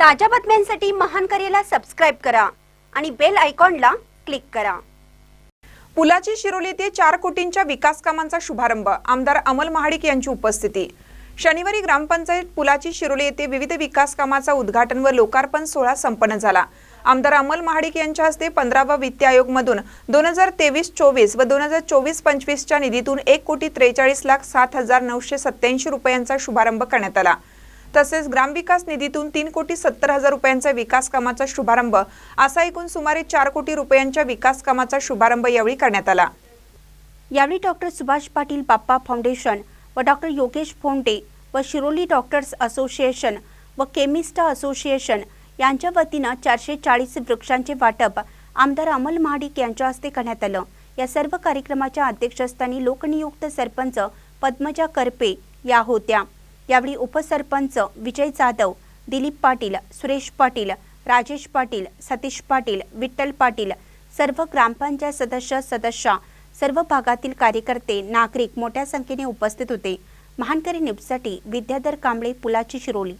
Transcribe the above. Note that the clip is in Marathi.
ताज्या बातम्यांसाठी महान करेला सबस्क्राईब करा आणि बेल आयकॉनला क्लिक करा. पुलाची शिरोली ते चार कोटींच्या विकास कामांचा शुभारंभ आमदार अमल महाडिक यांची उपस्थिती. शनिवारी ग्रामपंचायत पुलाची शिरोली येथे विविध विकास कामाचा उद्घाटन व लोकार्पण सोहळा संपन्न झाला. आमदार अमल महाडिक यांच्या हस्ते पंधरावा वित्त आयोगमधून दोन हजार तेवीस चोवीस व दोन हजार चोवीस पंचवीसच्या निधीतून एक कोटी त्रेचाळीस लाख सात हजार नऊशे सत्याऐंशी रुपयांचा शुभारंभ करण्यात आला. तसेच ग्रामविकास निधीतून तीन कोटी सत्तर हजार रुपयांचा विकास कामाचा शुभारंभ असा एकूण सुमारे चार कोटी रुपयांच्या विकास कामाचा शुभारंभ यावेळी करण्यात आला. यावेळी डॉक्टर सुभाष पाटील बाप्पा फाउंडेशन व डॉक्टर योगेश फोंडे व शिरोली डॉक्टर्स असोसिएशन व केमिस्टा असोसिएशन यांच्या वतीनं चारशे चाळीस वृक्षांचे वाटप आमदार अमल महाडिक यांच्या हस्ते करण्यात आलं. या सर्व कार्यक्रमाच्या अध्यक्षस्थानी लोकनियुक्त सरपंच पद्मजा करपे या होत्या. यावेळी उपसरपंच विजय जाधव दिलीप पाटील सुरेश पाटील राजेश पाटील सतीश पाटील विठ्ठल पाटील सर्व ग्रामपंचायत सदस्य सदस्या सर्व भागातील कार्यकर्ते नागरिक मोठ्या संख्येने उपस्थित होते. महानकरी न्यूजसाठी विद्याधर कांबळे पुलाची शिरोली.